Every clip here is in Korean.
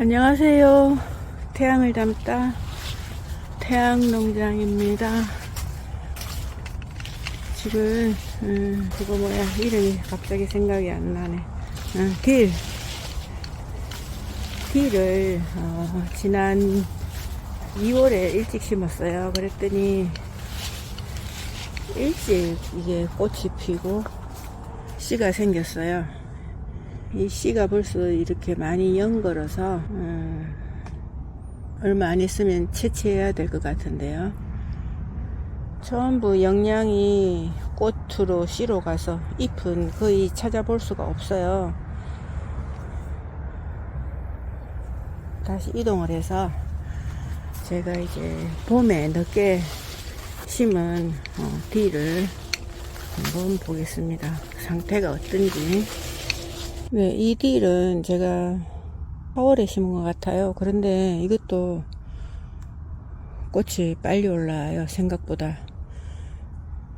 안녕하세요. 태양을 담다 태양농장입니다. 지금 음, 그거 뭐야 이름이 갑자기 생각이 안 나네. 음, 딜 딜을 어, 지난 2월에 일찍 심었어요. 그랬더니 일찍 이게 꽃이 피고 씨가 생겼어요. 이 씨가 벌써 이렇게 많이 연걸어서 음, 얼마 안 있으면 채취해야 될 것 같은데요. 전부 영양이 꽃으로 씨로 가서 잎은 거의 찾아볼 수가 없어요. 다시 이동을 해서 제가 이제 봄에 늦게 심은 어, 뒤를 한번 보겠습니다. 상태가 어떤지. 네, 이 딜은 제가 4월에 심은 것 같아요. 그런데 이것도 꽃이 빨리 올라와요. 생각보다.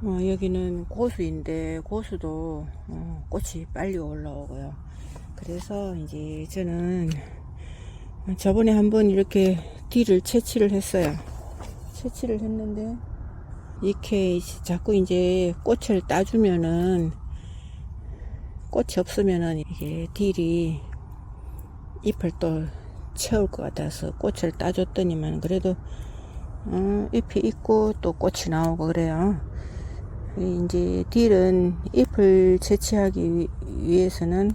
어, 여기는 고수인데 고수도 어, 꽃이 빨리 올라오고요. 그래서 이제 저는 저번에 한번 이렇게 딜을 채취를 했어요. 채취를 했는데 이렇게 자꾸 이제 꽃을 따주면은 꽃이 없으면은 이게 딜이 잎을 또 채울 것 같아서 꽃을 따줬더니만 그래도 어, 잎이 있고 또 꽃이 나오고 그래요. 이제 딜은 잎을 채취하기 위해서는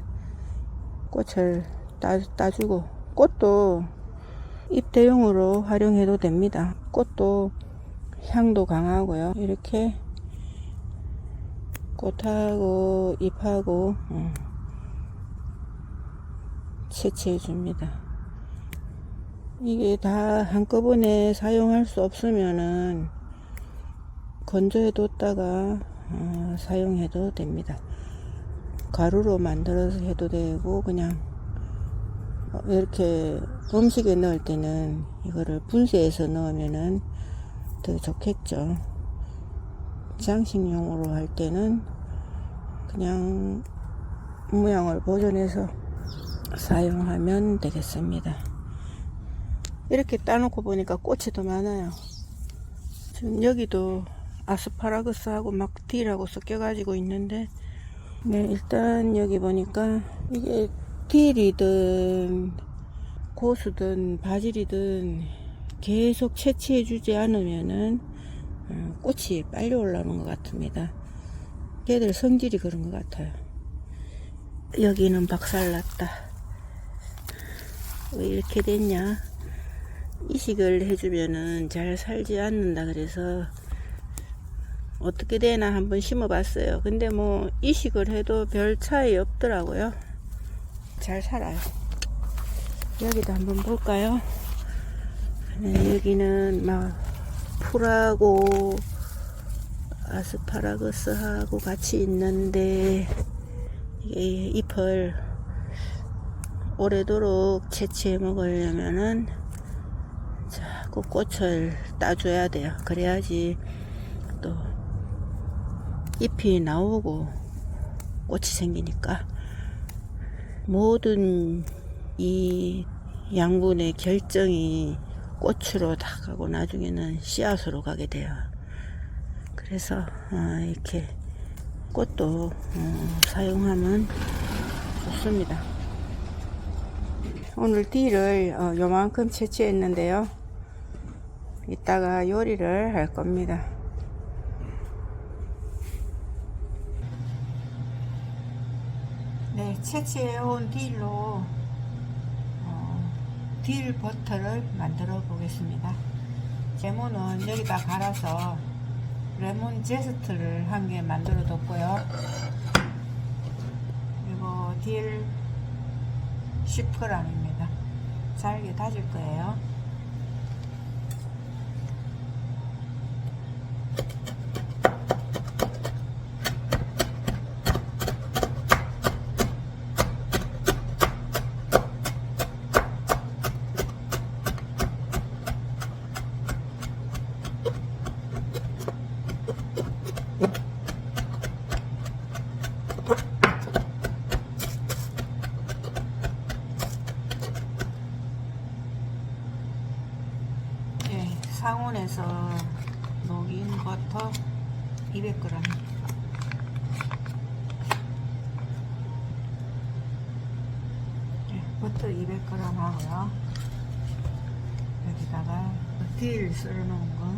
꽃을 따, 따주고 꽃도 잎 대용으로 활용해도 됩니다. 꽃도 향도 강하고요. 이렇게 꽃하고 잎하고 어, 채취해 줍니다. 이게 다 한꺼번에 사용할 수 없으면은 건조해 뒀다가 어, 사용해도 됩니다. 가루로 만들어서 해도 되고 그냥 어, 이렇게 음식에 넣을 때는 이거를 분쇄해서 넣으면은 더 좋겠죠. 장식용으로 할 때는 그냥 모양을 보존해서 사용하면 되겠습니다. 이렇게 따놓고 보니까 꽃이 더 많아요. 지금 여기도 아스파라거스하고 막 딜하고 섞여 가지고 있는데, 네, 일단 여기 보니까 이게 딜이든 고수든 바질이든 계속 채취해 주지 않으면은 어, 꽃이 빨리 올라오는 것 같습니다. 걔들 성질이 그런 것 같아요. 여기는 박살났다. 왜 이렇게 됐냐? 이식을 해주면은 잘 살지 않는다 그래서 어떻게 되나 한번 심어봤어요. 근데 뭐 이식을 해도 별 차이 없더라고요. 잘 살아요. 여기도 한번 볼까요? 네, 여기는 막 풀하고 아스파라거스하고 같이 있는데 이게 잎을 오래도록 채취해 먹으려면은 자꾸 꽃을 따줘야 돼요. 그래야지 또 잎이 나오고 꽃이 생기니까 모든 이 양분의 결정이 꽃으로 다 가고 나중에는 씨앗으로 가게 돼요. 그래서 어, 이렇게 꽃도 어, 사용하면 좋습니다. 오늘 띠를 어, 요만큼 채취했는데요. 이따가 요리를 할 겁니다. 네, 채취해온 딜로 딜 버터를 만들어 보겠습니다. 제모는 여기다 갈아서 레몬 제스트를 한 개 만들어 뒀고요. 그리고 딜 10g입니다. 잘게 다질 거예요. 상온에서 녹인 버터 200g. 네, 버터 200g 하고요. 여기다가 딜 썰어놓은 거.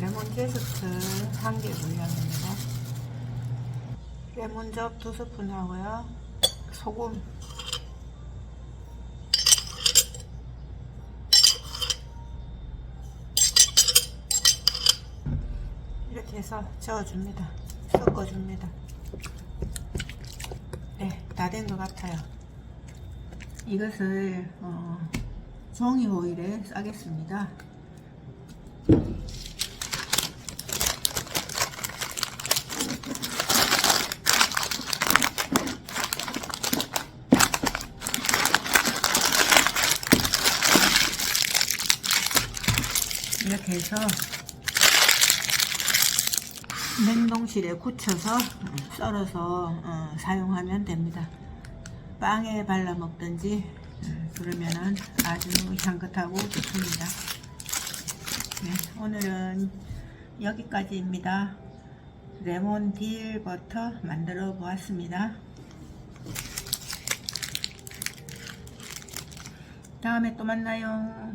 레몬 제스트 한 개 물량입니다. 레몬즙 두 스푼 하고요. 소금 이렇게 해서 저어줍니다. 섞어줍니다. 네, 다 된 것 같아요. 이것을 어, 종이 호일에 싸겠습니다. 이렇게 해서 냉동실에 굳혀서 썰어서 어, 사용하면 됩니다. 빵에 발라 먹든지 음, 그러면은 아주 향긋하고 좋습니다. 네, 오늘은 여기까지입니다. 레몬 딜 버터 만들어 보았습니다. 다음에 또 만나요.